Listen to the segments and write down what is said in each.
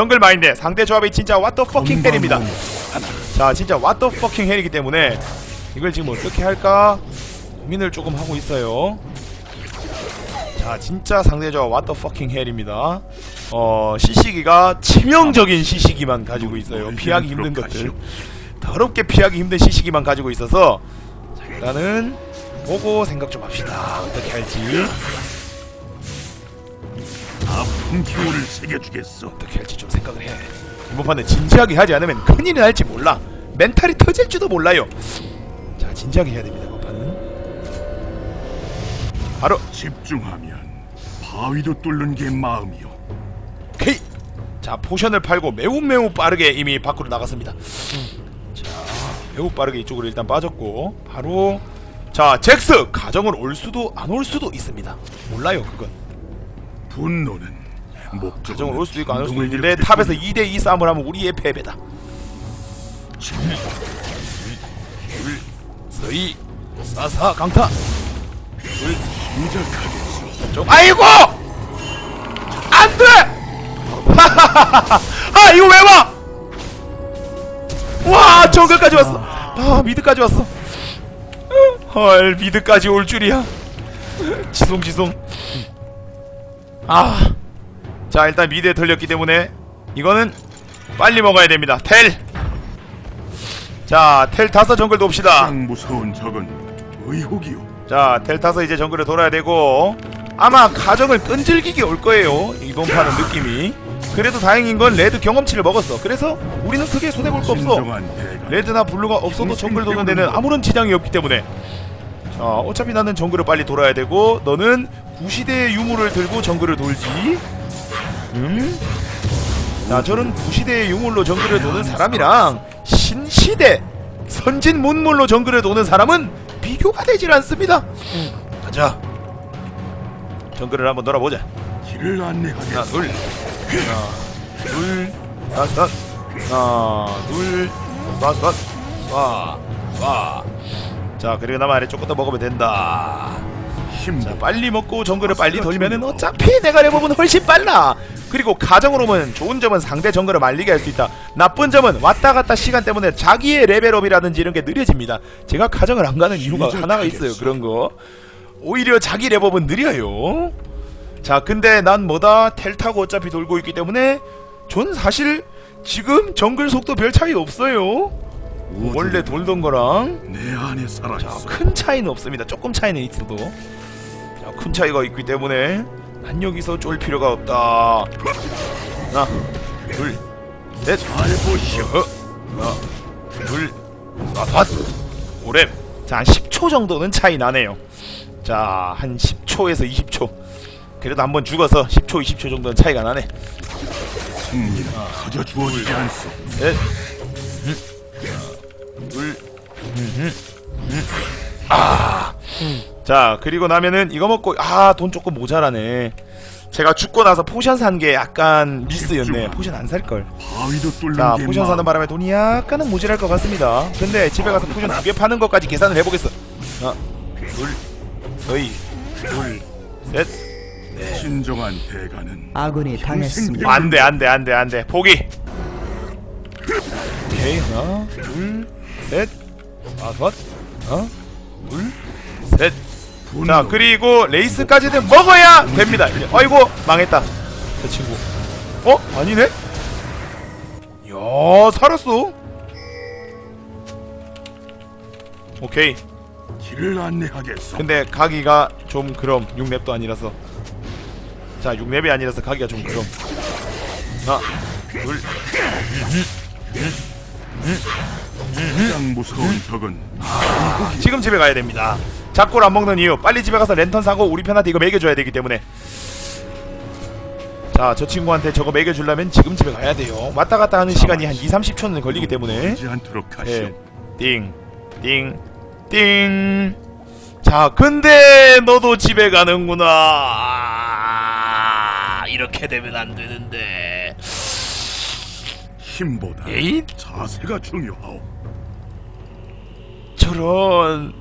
정글 마인드 상대 조합이 진짜 왓더 퍼킹 헬입니다. 자 진짜 왓더 퍼킹 헬이기 때문에 이걸 지금 어떻게 할까? 고민을 조금 하고 있어요. 자 진짜 상대 조합 왓더 퍼킹 헬입니다. 어 시시기가 치명적인 시시기만 가지고 있어요. 피하기 힘든 것들. 더럽게 피하기 힘든 시시기만 가지고 있어서 자 일단은 보고 생각 좀 합시다. 어떻게 할지 아픈 기운을 새겨주겠어. 어떻게 할지 좀 생각을 해. 이번 판은 진지하게 하지 않으면 큰일이 날지 몰라. 멘탈이 터질지도 몰라요. 자, 진지하게 해야 됩니다. 이번 판은. 바로 집중하면 바위도 뚫는 게 마음이요. K. 자, 포션을 팔고 매우 매우 빠르게 이미 밖으로 나갔습니다. 자, 매우 빠르게 이쪽으로 일단 빠졌고 바로 자, 잭스 가정을 올 수도 안 올 수도 있습니다. 몰라요, 그건. 분노는 목적은 가정을 올 수도 있고 안 올 수도 있는데 탑에서 뿐이야. 2대2 싸움을 하면 우리의 패배다. 서이 사사 강타. 좀 아이고 안돼 아 이거 왜 와? 와 정글까지 왔어 아 미드까지 왔어 헐 미드까지 올 줄이야 지송지송 아 자 일단 미드에 털렸기 때문에 이거는 빨리 먹어야 됩니다 텔 자텔 다섯 정글 돕시다 가장 무서운 적은 의혹이요. 자, 델타서 이제 정글에 돌아야 되고 아마 가정을 끈질기게 올 거예요. 이번 판은 느낌이. 그래도 다행인 건 레드 경험치를 먹었어. 그래서 우리는 크게 손해 볼 거 없어. 진정한 대가. 레드나 블루가 없어도 정글 도는 데는 아무런 지장이 없기 때문에. 자, 어차피 나는 정글을 빨리 돌아야 되고 너는 구시대의 유물을 들고 정글을 돌지. 음? 자, 저는 구시대의 유물로 정글을 도는 사람이랑 신시대 선진 문물로 정글을 도는 사람은 비교가 되질 않습니다. 가자. 정글을 한번 돌아보자. 길을 안내하겠어. 하나, 둘, 하나, 둘, 셋, 셋. 하나, 둘, 셋, 셋. 쏴, 쏴. 자, 그리고 나만 아래 조금 더 먹으면 된다. 힘. 자, 빨리 먹고 정글을 빨리 돌면은 어차피 내가 레버은 훨씬 빨라. 그리고 가정으로 보면 좋은 점은 상대 정글을 말리게 할 수 있다. 나쁜 점은 왔다 갔다 시간 때문에 자기의 레벨업이라든지 이런 게 느려집니다. 제가 가정을 안 가는 이유가 하나가 있어요. 그런 거. 오히려 자기 레벨업은 느려요. 자, 근데 난 뭐다 텔 타고 어차피 돌고 있기 때문에 전 사실 지금 정글 속도 별 차이 없어요. 원래 돌던 거랑 내 안에 살아 자, 있어. 큰 차이는 없습니다. 조금 차이는 있어도 자, 큰 차이가 있기 때문에 난 여기서 쫄 필요가 없다. 하나, 둘, 셋, 잘 보시오. 어, 하나, 둘, 셋, 오렘. 자, 한 10초 정도는 차이 나네요. 자, 한 10초에서 20초. 그래도 한번 죽어서 10초, 20초 정도는 차이가 나네. 승리는 커져 주어지지 않소. 셋, 음, 하나, 둘, 음, 음. 아. 자, 그리고 나면은 이거 먹고 아, 돈 조금 모자라네. 제가 죽고 나서 포션 산 게 약간 미스였네. 포션 안 살 걸. 바위도 뚫는 자, 게 포션 사는. 바람에 돈이 약간은 모자랄 것 같습니다. 근데 집에 가서 포션 두 개 파는 것까지 계산을 해보겠어. 하나, 둘, 서이, 둘, 셋. 진정한 대가는 아군이 당했습니다. 안 돼, 안 돼, 안 돼, 안 돼. 포기. 오케이, 하나, 둘, 셋, 다섯, 하나, 둘, 셋. 자, 그리고 레이스까지는 먹어야 됩니다. 아이고, 망했다. 저 친구. 어? 아니네? 야, 살았어. 오케이. 길을 안내하겠소. 근데 가기가 좀 그럼 6렙도 아니라서 자 6렙이 아니라서 가기가 좀 그럼 하나 둘 가장 무서운 적은 지금 집에 가야 됩니다 작골 안 먹는 이유 빨리 집에 가서 랜턴 사고 우리 편한테 이거 먹여줘야 되기 때문에 자 저 친구한테 저거 먹여주려면 지금 집에 가야 돼요 왔다 갔다 하는 시간이 한 2, 30초는 걸리기 때문에. 예. 띵, 띵, 띵. 자, 근데 너도 집에 가는구나. 이렇게 되면 안 되는데. 힘보다 에잇? 자세가 중요하오. 저런.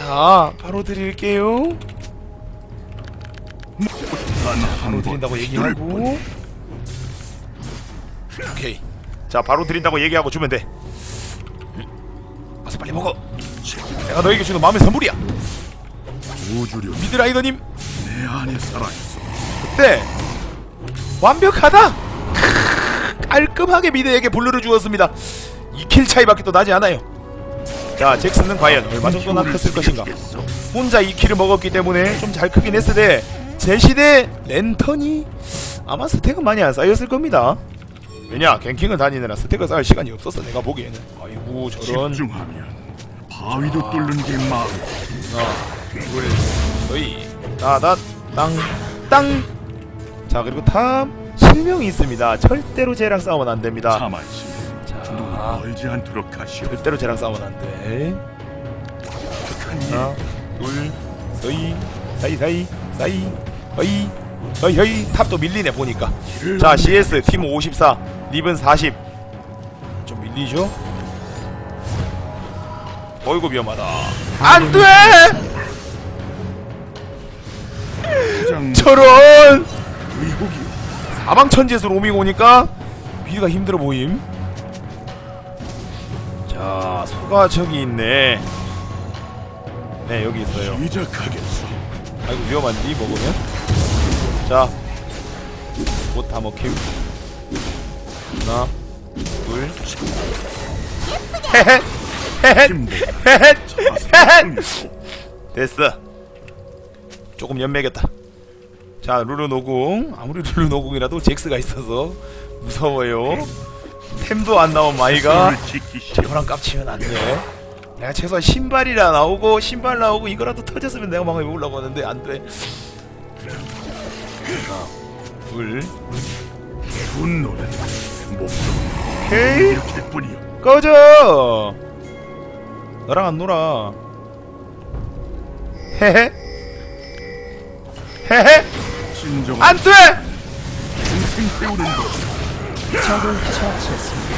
자, 바로 드릴게요. 단 바로 드린다고 얘기하고. 오케이. 자 바로 드린다고 얘기하고 주면 돼. 와서 빨리 먹어. 내가 너에게 주는 마음의 선물이야. 우주력 미드라이더님. 내 안에 살아있어. 그때 완벽하다. 크으, 깔끔하게 미드에게 블루를 주었습니다. 2킬 차이밖에 또 나지 않아요 자 잭슨은 과연 얼마 정도나 컸을 것인가? 혼자 2킬을 먹었기 때문에 좀 잘 크긴 했을 때 제시대 랜턴이 아마 스택은 많이 안 쌓였을 겁니다. 왜냐 갱킹을 다니느라 스택을 쌓을 시간이 없었어 내가 보기에는. 아이고 저런. 집중하면 바위도 뚫는 게 마음. 하나 둘 서이 따다 땅땅. 자 그리고 탑 실명이 있습니다. 절대로 쟤랑 싸우면 안 됩니다. 자만심. 눈자 멀지 않도록 하시오. 절대로 쟤랑 싸우면 안 돼. 하나 둘 서이 사이 사이 사이 허이 허이 허이. 탑도 밀리네 보니까. 자 CS 팀 54 립은 40 좀 밀리죠? 어이구 위험하다. 안돼! 가장 저런. 사방천지에서 로밍 오니까 비가 힘들어 보임 자 소가 저기 있네. 네 여기 있어요. 시작하겠어. 아이고 위험한디 먹으면? 자옷 다 먹힘. 하나 둘 힘도 헤헤. 헤헤. 자성. 됐어. 조금 연맥였다. 자 룰루 노궁. 아무리 룰루 노궁이라도 잭스가 있어서 무서워요 템도 안 나온 마이가. 저거랑 깝치면 안 돼. 내가 최소한 신발이라 나오고 신발 나오고 이거라도 터졌으면 내가 망을 먹으려고 하는데 안돼. 하나 둘. 분노는 목숨 뿐이오. 꺼져! 너랑 안 놀아. 헤헤. 헤헤. 안돼! 때우는 것. 적을 처치했습니다.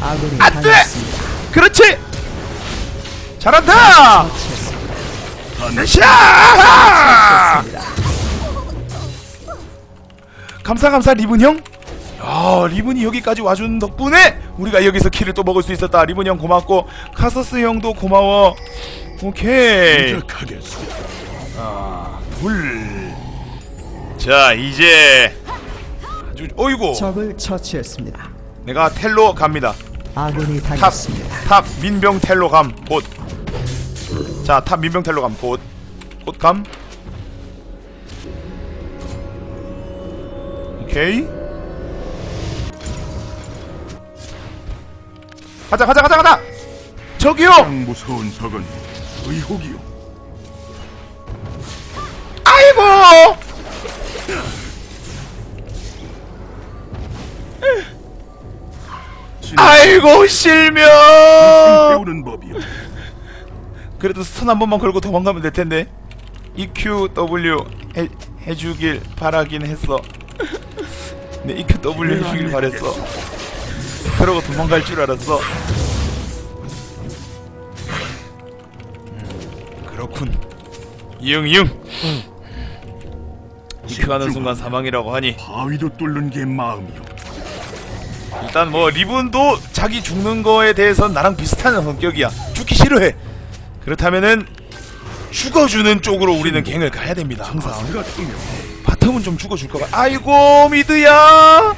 아군이 안 돼! 당했습니다. 그렇지 잘한다. 샤 감사 감사 리븐 형. 야 리븐이 여기까지 와준 덕분에 우리가 여기서 키를 또 먹을 수 있었다. 리븐 형 고맙고 카서스 형도 고마워. 오케이. 아, 둘. 자 이제 어이구 적을 처치했습니다. 내가 텔로 갑니다. 아군이 탑, 당했습니다. 탑 민병 텔로 감 곧. 자, 탑 민병 텔로 감 곧. 곧 감. 오케이. 가자, 가자, 가자, 가자. 저기요. 가장 무서운 적은 의혹이오. 아이고. 아이고 실명. 그래도 스턴 한 번만 걸고 도망가면 될 텐데. EQ W 해, 해주길 바라긴 했어. 네, EQ W 해주길 바랬어. 그러고 도망갈 줄 알았어. 음, 그렇군. 이응 이응. EQ 하는 순간 사망이라고 하니 바위도 뚫는 게 마음이오. 일단 뭐 리본도 자기 죽는 거에 대해선 나랑 비슷한 성격이야. 죽기 싫어해. 그렇다면은 죽어주는 쪽으로 우리는 갱을 가야 됩니다. 항상. 바텀은 좀 죽어줄 것 같. 아이고 미드야.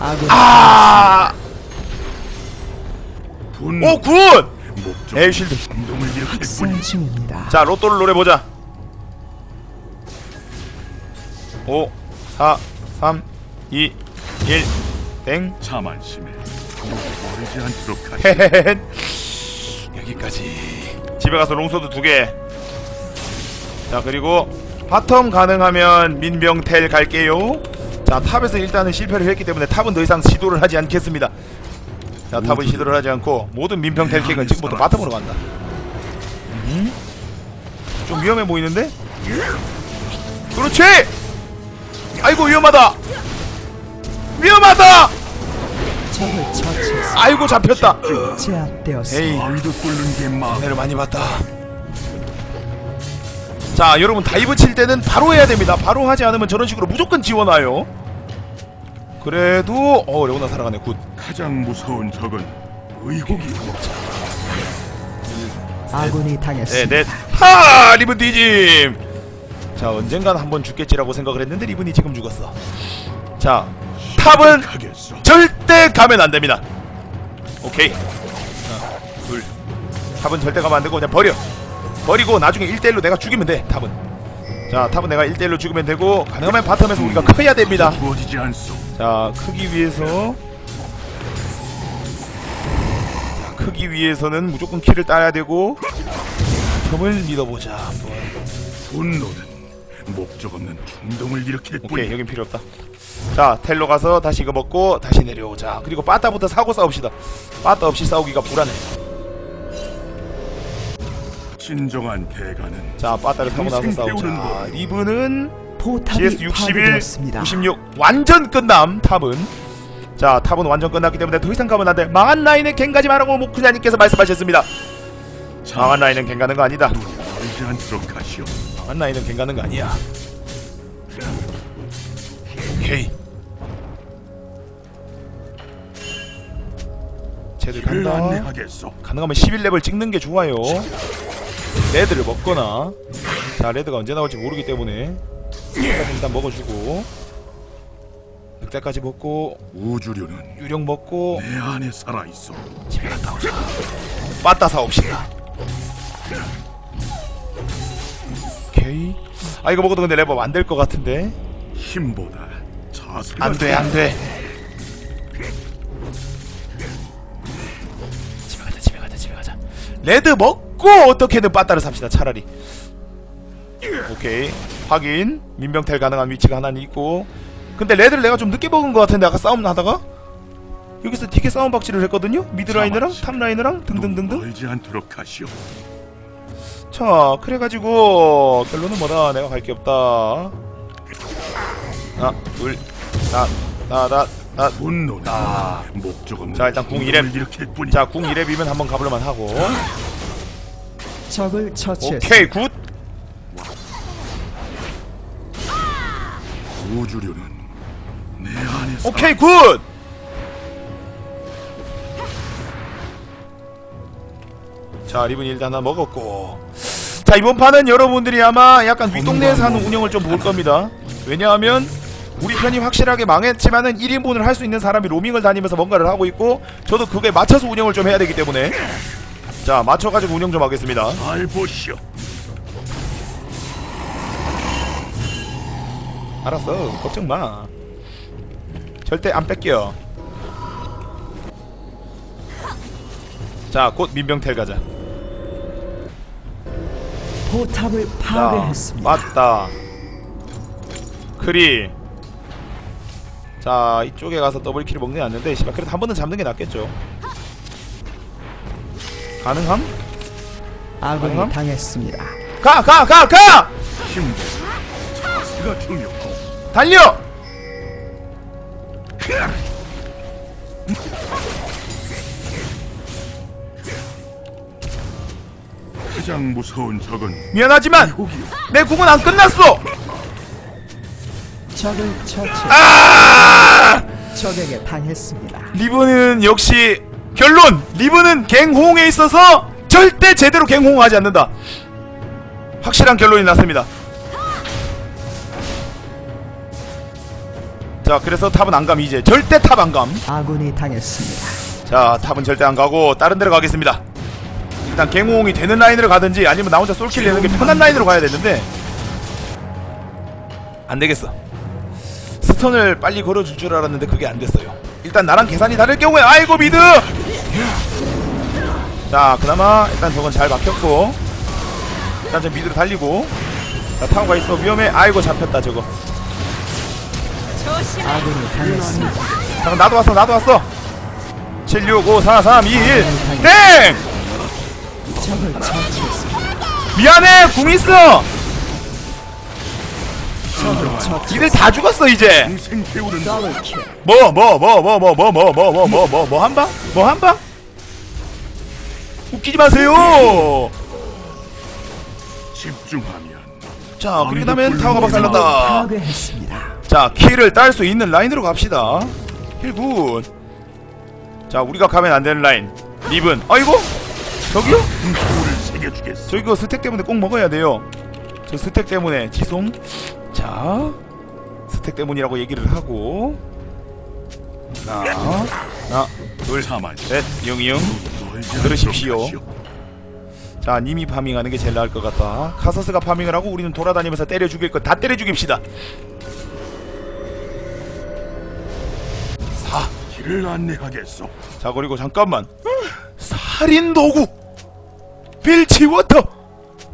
아. 분노 오 굿. 에이 뿐이오. 학살 중입니다. 자 로또를 노래 보자. 5, 4, 3, 2, 1, 땡. 자만심에 눈 멀지 않도록. 헤헤헤. 여기까지. 집에 가서 롱소드 두 개. 자 그리고 바텀 가능하면 민병텔 갈게요. 자 탑에서 일단은 실패를 했기 때문에 탑은 더 이상 시도를 하지 않겠습니다. 자 탑은 시도를 하지 않고 모든 민병텔 킥은 지금부터 바텀으로 간다. 음? 좀 위험해 보이는데? 그렇지! 아이고 위험하다! 위험하다! 적을. 아이고 잡혔다. 제압되었습니다. 에이 바위도 뚫는 게 마음. 은혜를 많이 받다. 자 여러분 다이브 칠 때는 바로 해야 됩니다 바로 하지 않으면 저런 식으로 무조건 지원와요 그래도 어 레오나 살아가네 굿 가장 무서운 적은 의혹이 아군이 당했습니다. 네넷 하 리븐 뒤짐 자 언젠간 한번 죽겠지라고 생각을 했는데 리븐이 지금 죽었어 자 탑은. 절대 가면 안 됩니다. 오케이. 하나, 둘. 탑은 절대 가면 안 되고 그냥 버려. 버리고 나중에 1대1로 내가 죽이면 돼. 탑은. 자, 탑은 내가 1대1로 죽이면 되고 가능하면 바텀에서 우리가 커야 됩니다. 자, 크기 위해서 자, 크기 위해서는 무조건 키를 따야 되고 탑을 믿어보자. 한번. 분노는 목적 없는 충동을 일으킬 오케이, 뿐이야. 여긴 필요 없다. 자, 텔로 가서 다시 이거 먹고 다시 내려오자. 그리고 빠따부터 사고 싸웁시다. 빠따 없이 싸우기가 불안해. 진정한 대가는 자, 빠따를 사고 나서 싸우자. 리브는 포탑이 GS 61, 파괴되었습니다. 96 완전 끝남 탑은. 자, 탑은 완전 끝났기 때문에 더 이상 가면 안 돼. 망한 라인에 갱 가지 말라고 모크냐님께서 말씀하셨습니다. 망한 라인은 갱 가는 거 아니다. 눈이 멀지 않도록 하시오. 망한 라인은 갱 가는 거 아니야. 오케이. 쟤들 간다. 가능하면 11레벨 찍는 게 좋아요. 레드를 먹거나 자 레드가 언제 나올지 모르기 때문에 일단 먹어주고 늑대까지 먹고 우주류는 유령 먹고 내 안에 살아 있어. 집에 갔다 오자. 빠따 사옵시다. 오케이. 아 이거 먹어도 근데 레버 안될 것 같은데 힘보다 자세가 안돼 안돼. 집에 가자 집에 가자 집에 가자. 레드 먹고 어떻게든 빠따를 삽시다 차라리. 오케이 확인 민병텔 가능한 위치가 하나 있고 근데 레드를 내가 좀 늦게 먹은 것 같은데 아까 싸움 하다가 여기서 되게 싸움 박치를 했거든요 미드 라인이랑 탑 라인이랑 눈 등등등등 멀지 않도록 하시오. 자 그래가지고 결론은 뭐다 내가 갈 게 없다 하나 둘나나나나자 분노는 아. 목적 없는 자, 일단 궁 충동을 이렘. 일으킬 뿐이야. 궁 2렙이면 한번 가볼만 하고 적을. 오케이 굿 우주류는 내 안에 오케이 굿 자, 리븐 일단 하나 먹었고. 자, 이번 판은 여러분들이 아마 약간 윗동네에서 하는 운영을 좀 볼 겁니다. 왜냐하면 우리 편이 확실하게 망했지만은 1인분을 할 수 있는 사람이 로밍을 다니면서 뭔가를 하고 있고 저도 그게 맞춰서 운영을 좀 해야 되기 때문에 자, 맞춰가지고 운영 좀 하겠습니다. 잘 보시오. 알았어, 걱정 마. 절대 안 뺏겨. 자, 곧 민병텔 가자. 포탑을 자, 파괴했습니다. 맞다. 크리. 자, 이쪽에 가서 더블킬을 먹는 게 낫는데, 씨발, 그래도 한 번은 잡는 게 낫겠죠. 가능함? 아군이 가능함? 당했습니다. 가, 가, 가, 가! 힘보다 자세가 중요하고 달려! 가장 무서운 적은 미안하지만. 내 궁은 안 끝났어! 적을 처치. 아! 적에게 당했습니다. 리브는 역시 결론 리브는 갱호응에 있어서 절대 제대로 갱호응하지 않는다 확실한 결론이 났습니다 자 그래서 탑은 안 감 이제 절대 탑 안 감 아군이 당했습니다. 자 탑은 절대 안 가고 다른 데로 가겠습니다 일단 갱호응이 되는 라인으로 가든지 아니면 나 혼자 솔킬 내는 게 편한 라인으로 가야 되는데. 안 되겠어. 스턴을 빨리 걸어줄 줄 알았는데 그게 안 됐어요. 일단 나랑 계산이 다를 경우에 아이고 미드! 자 그나마 일단 저건 잘 막혔고. 일단 저 미드로 달리고. 자 타고 가 있어. 위험해. 아이고 잡혔다 저거. 잠깐 나도 왔어 나도 왔어. 7 6 5 4 3 2 1 땡! 처치했습니다. 미안해 궁 있어. 니들 다 죽었어 이제 더블 킬. 뭐 뭐 뭐 뭐 뭐 뭐 뭐 뭐 뭐 뭐 뭐 뭐 한방? 뭐 한방? 웃기지 마세요 집중하면 자 그리고 다음엔 타워가 박살난다 파괴했습니다. 자 키를 딸수 있는 라인으로 갑시다 힐굿 자 우리가 가면 안 되는 라인 리븐 아이고 저기요? 불을 새겨주겠어. 저 이거 스택 때문에 꼭 먹어야 돼요 저 스택 때문에 지송 자 스택 때문이라고 얘기를 하고 하나 하나. 둘셋 않도록 들으십시오. 자 님이 파밍하는 게 제일 나을 것 같다 카서스가 파밍을 하고 우리는 돌아다니면서 때려 죽일 것 다 때려 죽입시다 사 길을 안내하겠소. 자 그리고 잠깐만 살인 도구 빌지워터.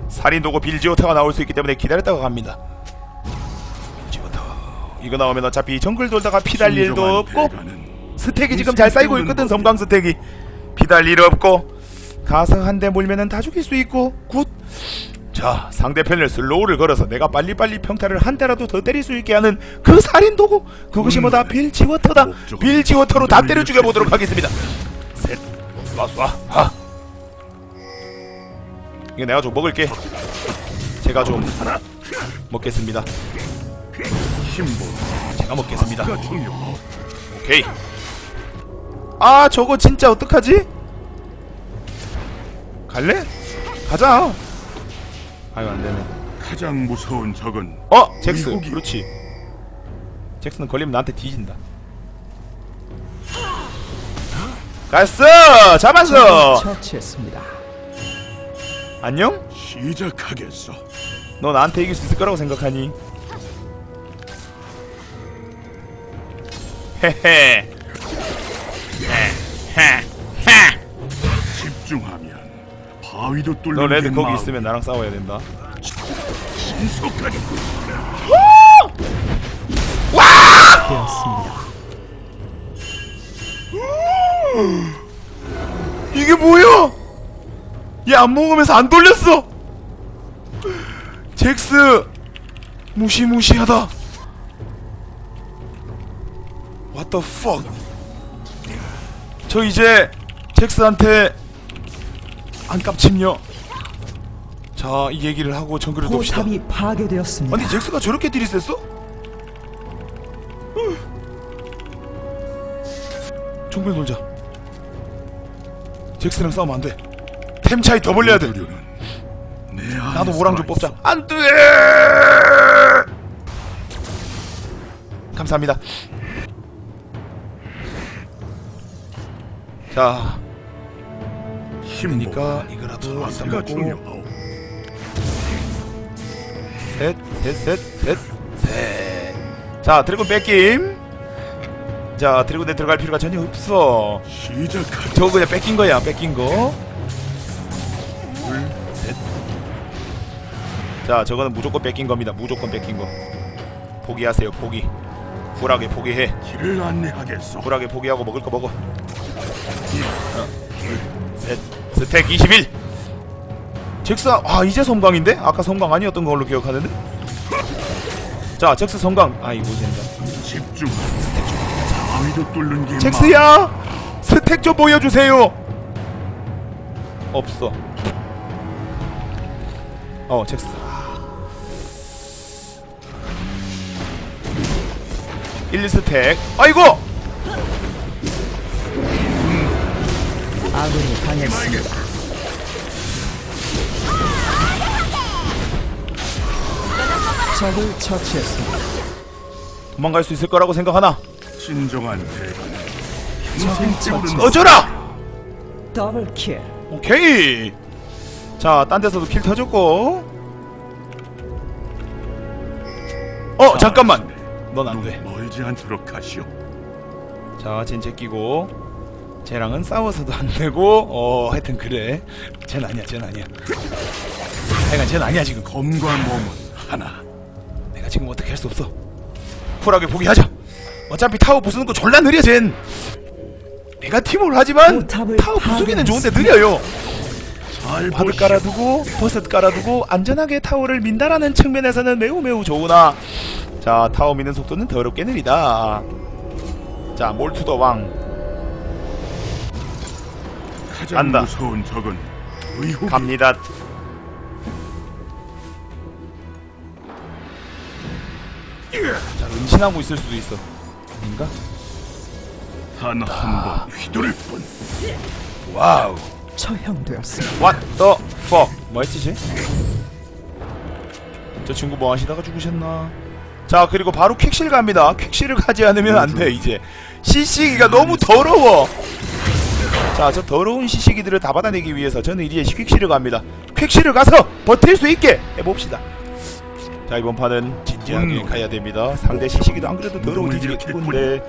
살인 도구 빌지워터가 나올 수 있기 때문에 기다렸다가 갑니다. 빌지워터. 이거 나오면 어차피 정글 돌다가 피달 일도 없고 스택이 지금 잘 쌓이고 있거든 섬광 스택이. 피달 일 없고 가서 한대 몰면은 다 죽일 수 있고 굿 자 상대편을 슬로우를 걸어서 내가 빨리빨리 평타를 한 대라도 더 때릴 수 있게 하는 그 살인 도구. 그것이 뭐다? 빌지워터다. 목적은 빌지워터로 다 때려 죽여보도록 하겠습니다. 셋. 쏴, 쏴, 하 이거 내가 좀 먹을게 제가 좀 먹겠습니다. 제가 먹겠습니다. 오케이 아 저거 진짜 어떡하지? 갈래? 가자 아유 안되네 가장 무서운 적은 어! 잭스 의혹이. 그렇지 잭스는 걸리면 나한테 뒤진다 갔어! 잡았어! 처치했습니다. 안녕? 시작하겠소. 너 나한테 이길 수 있을 거라고 생각하니? 헤헤 헤헤헤 집중하면 바위도 뚫는 너 레드 게 거기. 있으면 나랑 싸워야 된다 신속하게 되었습니다. 이게 뭐야? 얘 안 먹으면서 안 돌렸어. 잭스 무시무시하다. What the fuck? 저 이제 잭스한테 안 깝침요. 자, 이 얘기를 하고 정글을 돕시다. 포탑이 파괴되었습니다. 아니 잭스가 저렇게 딜이 셌어? 정글 놀자 잭스랑 싸우면 안 돼 템 차이 더 벌려야 돼 나도 오랑 좀 살아있어. 뽑자 안 돼 감사합니다 자 힘보. 그러니까 이거라도 일단 먹고 중요하오. 셋, 셋, 셋, 셋, 셋. 자, 드래곤 뺏김. 자, 드래곤에 들어갈 필요가 전혀 없어. 시작하겠소. 저거 그냥 뺏긴 거야, 뺏긴 거. 자, 저거는 무조건 뺏긴 겁니다. 무조건 뺏긴 거. 포기하세요, 포기. 쿨하게 포기해. 길을 안내하겠소. 쿨하게 포기하고 먹을 거 먹어. 셋. 스택 21. 잭스, 아, 이제 섬광인데? 아까 섬광 아니었던 걸로 기억하는데? 자, 잭스 섬광. 아, 이거 된다. 집중. 바위도 뚫는 게. 잭스야! 스택 좀 보여주세요! 없어. 어, 잭스. 1, 스택. 아이고! 아군이 당했습니다. 적을 처치했습니다. 도망갈 수 있을 거라고 생각하나? 진정한 대가는 적을 힘을 찌우는 처치. 꺼져라! 더블 킬. 오케이! 자, 딴 데서도 킬 터졌고. 어, 잠깐만! 넌 안 돼. 멀지 않도록 하시오. 자, 쟨쟤 끼고 쟤랑은 싸워서도 안 되고 어, 하여튼 그래. 쟨 아니야, 쟨 아니야. 하여간 쟨 아니야 지금. 검과 몸은 하나. 내가 지금 어떻게 할 수 없어. 쿨하게 포기하자. 어차피 타워 부수는 거 졸라 느려 쟨. 내가 팀을 하지만 포탑을 타워 부수기는 좋은데. 느려요. 잘 바드. 깔아두고 버섯 깔아두고 안전하게 타워를 민다라는 측면에서는 매우 매우 좋으나 자 타워 미는 속도는 더럽게 느리다. 자 몰투더 왕 가장 간다. 무서운 적은 의혹이 갑니다. 자 은신하고 있을 수도 있어 아닌가? 단한 번 휘두를 뿐. 와우 처형되었습니다. What the fuck 뭐 했지 쟤? 저 친구 뭐 하시다가 죽으셨나? 자 그리고 바로 퀵실 갑니다. 퀵실을 가지 않으면 안 돼 이제. 시시기가 너무 더러워. 자 저 더러운 시시기들을 다 받아내기 위해서 저는 이제 퀵실을 갑니다. 퀵실을 가서 버틸 수 있게 해봅시다. 자 이번 판은 진지하게 분노. 가야 됩니다. 상대 시시기도 안 그래도 더러운 일으킬 기쁜데.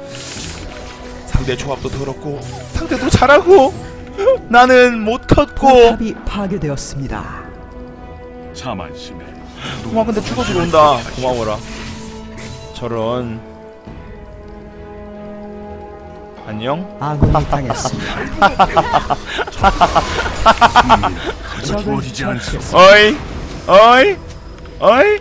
상대 조합도 더럽고 상대도 잘하고 나는 못 컸고. 포탑이 파괴되었습니다. 자만심에. 고마 근데 죽어주러 온다. 고마워라 저런 안녕 아군이 당했습니다. 적을. 처치했습니다. 어이 어이 어이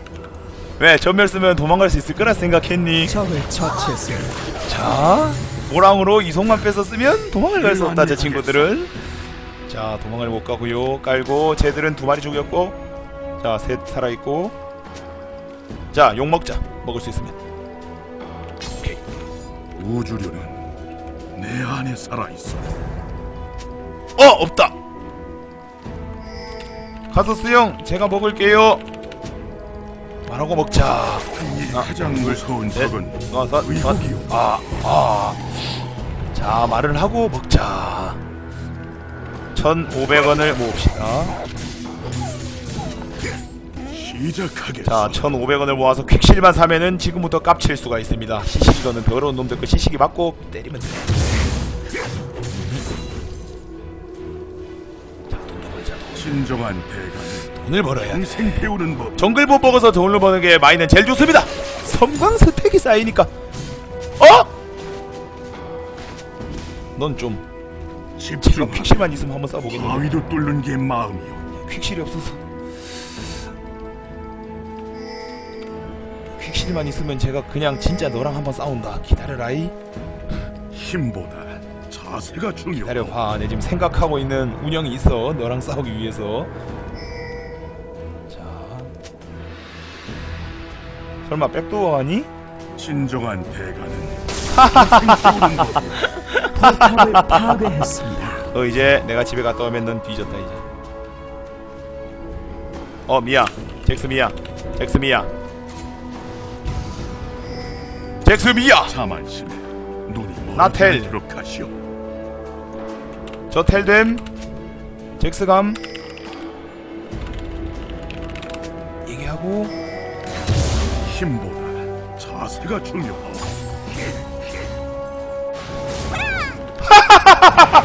왜 전멸 쓰면 도망갈 수 있을 거라 생각했니 적을 처치했습니다. 자 모랑으로 이속만 뺏었으면 도망을 갈수 없다 제 친구들은 자 도망을 못 가고요 깔고 쟤들은 두 마리 죽였고 자 셋 살아있고 자 욕 먹자 먹을 수 있으면 우주류는 내 안에 살아 있어. 어 없다. 가서 수영 제가 먹을게요. 말하고 먹자. 이 하나, 가장 둘, 무서운 셋, 적은 여섯 의복이요. 아 아 자 말을 하고 먹자. 1500원을 모읍시다. 자 1500원을 모아서 퀵실만 사면은 지금부터 깝칠 수가 있습니다 시시기거는 더러운 놈들 거 시시기 맞고 때리면 돼 진정한 대가는 돈을 벌어야 돼 평생 배우는 법. 정글보 먹어서 돈을 버는 게 마이는 제일 좋습니다. 섬광 스택이 쌓이니까. 어? 넌 좀 집중. 퀵실만 있으면 한번 써보겠는데. 바위도 뚫는 게 마음이요. 퀵실이 없어서. 퀵실만 있으면 제가 그냥 진짜 너랑 한번 싸운다. 기다려라이. 힘보다 자세가 중요. 기다려봐. 내 지금 생각하고 있는 운영이 있어. 너랑 싸우기 위해서. 자. 설마 백도어 하니? 진정한 대가는. 포탑을 파괴했습니다. 너 이제 내가 집에 갔다 오면 넌 뒤졌다 이제 어 미야 잭스 미야 잭스 미야 잭스 미야. 자만심에 눈이 나텔. 하시오. 저 텔됨. 잭스감. 얘기하고. 힘보다 자세가 중요하오.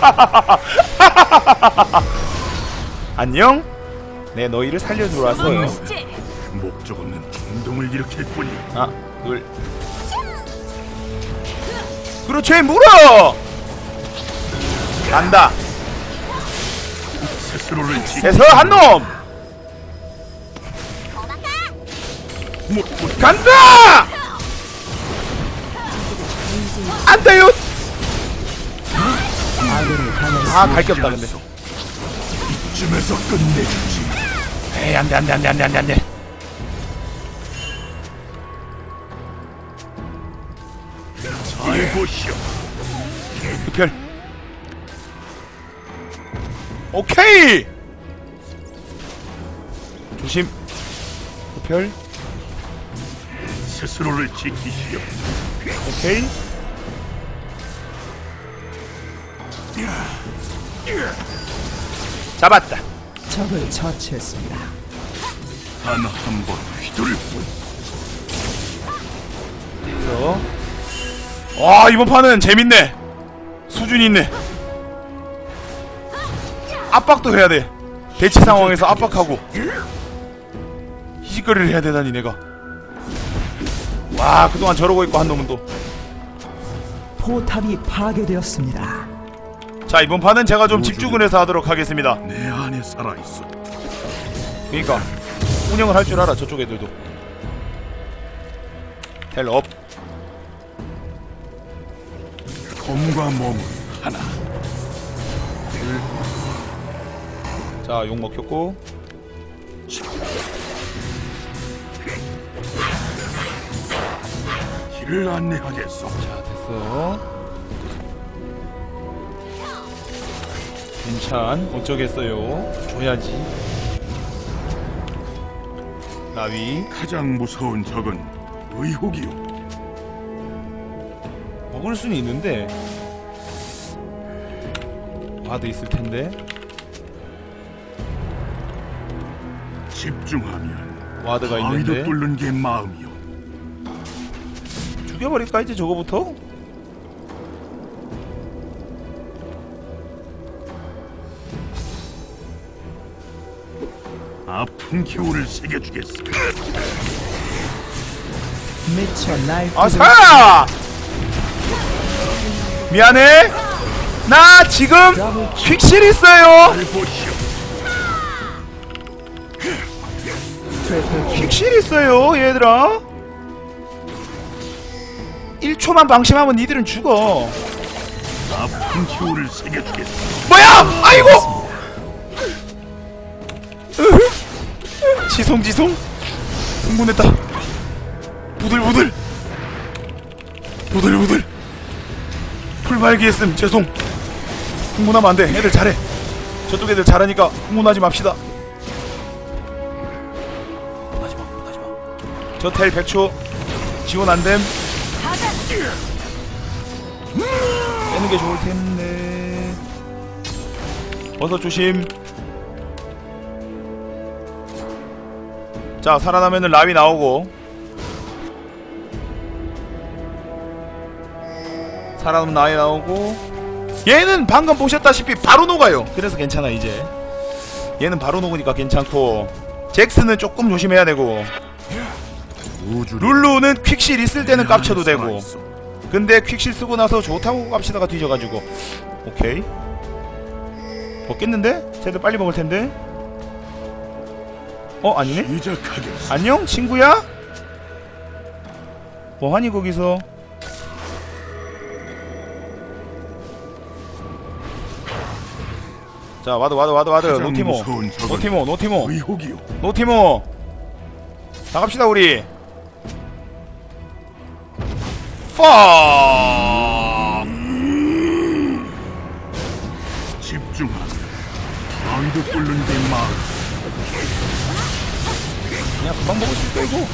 안녕. 내 너희를 살려주러 왔어요. 목적 없는 충동을 일으킬 뿐이오. 하나 둘 그렇지 물어 간다 스스로를 지. 해서 한놈. 간다 안 돼요 아군이 당했습니다. 아갈게 없다 근데 이쯤에서 끝내주지. 에이 안돼 안돼 안돼 안돼 안돼 오케이! 조심. 흡혈 스스로를 지키시오. 오케이. 잡았다. 적을 처치했습니다. 단한번 휘두를 뿐. 그래서 와 이번 판은 재밌네. 수준 있네 압박도 해야 돼. 대치 상황에서 압박하고. 희짓거리를 해야 되다니 내가. 와 그동안 저러고 있고 한 놈은 또. 포탑이 파괴되었습니다. 자 이번 판은 제가 좀 집중을 해서 하도록 하겠습니다. 내 안에 살아 있어. 그니까 운영을 할 줄 알아 저쪽 애들도. 텔업. 검과 몸은 하나. 자 욕 먹혔고. 길을 안내하겠소. 자. 됐어 괜찮 어쩌겠어요. 줘야지. 나위. 가장 무서운 적은 의혹이요. 먹을 수는 있는데. 와도 있을 텐데 집중하면 와드가 있는데 뚫는 게 마음이요. 죽여버릴까 이제 저거부터? 아픈 기운을. 미쳐 날뛰고 아사! 미안해. 나 지금 퀵실 있어요. 퀵실 있어요, 얘들아. 1초만 방심하면 니들은 죽어. 아픈 기운을 새겨주겠소. 뭐야? 아이고! 지송지송? 흥분했다. 부들부들. 부들부들. 풀말기했음 죄송. 흥분하면 안 돼. 애들 잘해. 저쪽 애들 잘하니까 흥분하지 맙시다. 저텔 100초 지원 안 됨. 빼는 게 좋을 텐데. 어서 조심. 자 살아나면은 라위 나오고. 살아나면 라위 나오고. 얘는 방금 보셨다시피 바로 녹아요. 그래서 괜찮아 이제. 얘는 바로 녹으니까 괜찮고. 잭스는 조금 조심해야 되고. 룰루는 퀵실 있을 때는 깝쳐도 되고. 근데 퀵실 쓰고 나서 좋다고 깝치다가 뒤져가지고. 오케이. 먹겠는데? 쟤들 빨리 먹을 텐데. 어 아니네? 안녕 친구야? 뭐하니 거기서? 자 와드 와드 와드 와드. 노티모. 노티모 노티모. 노티모. 나갑시다 우리 파 집중하면 바위도 뚫는 게 마음. 그냥 금방 먹을 수 있어 이거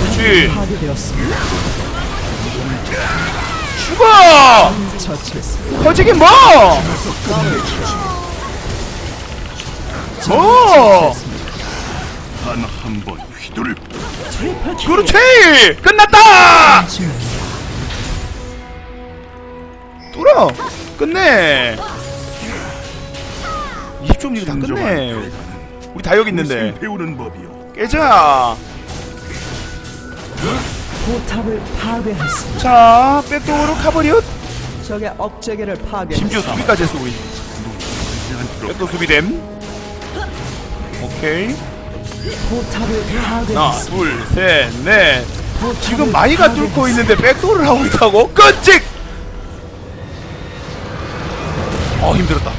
그렇지 파괴되었습니다. 죽어 처치했습니다. 커지긴 뭐 뭐! 단 한 번 휘두를 그렇지! 끝났다! 뚫어! 끝내! 20점 리그 다 끝내! 우리 다 여기 있는데 배우는 법이요. 깨자! 포탑을 파괴했습니다. 자, 백도어로 카버리엇! 적의 억제기를 심지어 파괴했습니다. 수비까지 했어 우리 백도 수비됨 오케이 하나 파괴했습니다. 둘셋넷 포탑을 지금 마이가 뚫고. 있는데 백도어를 하고 있다고? 끔찍! 어 힘들었다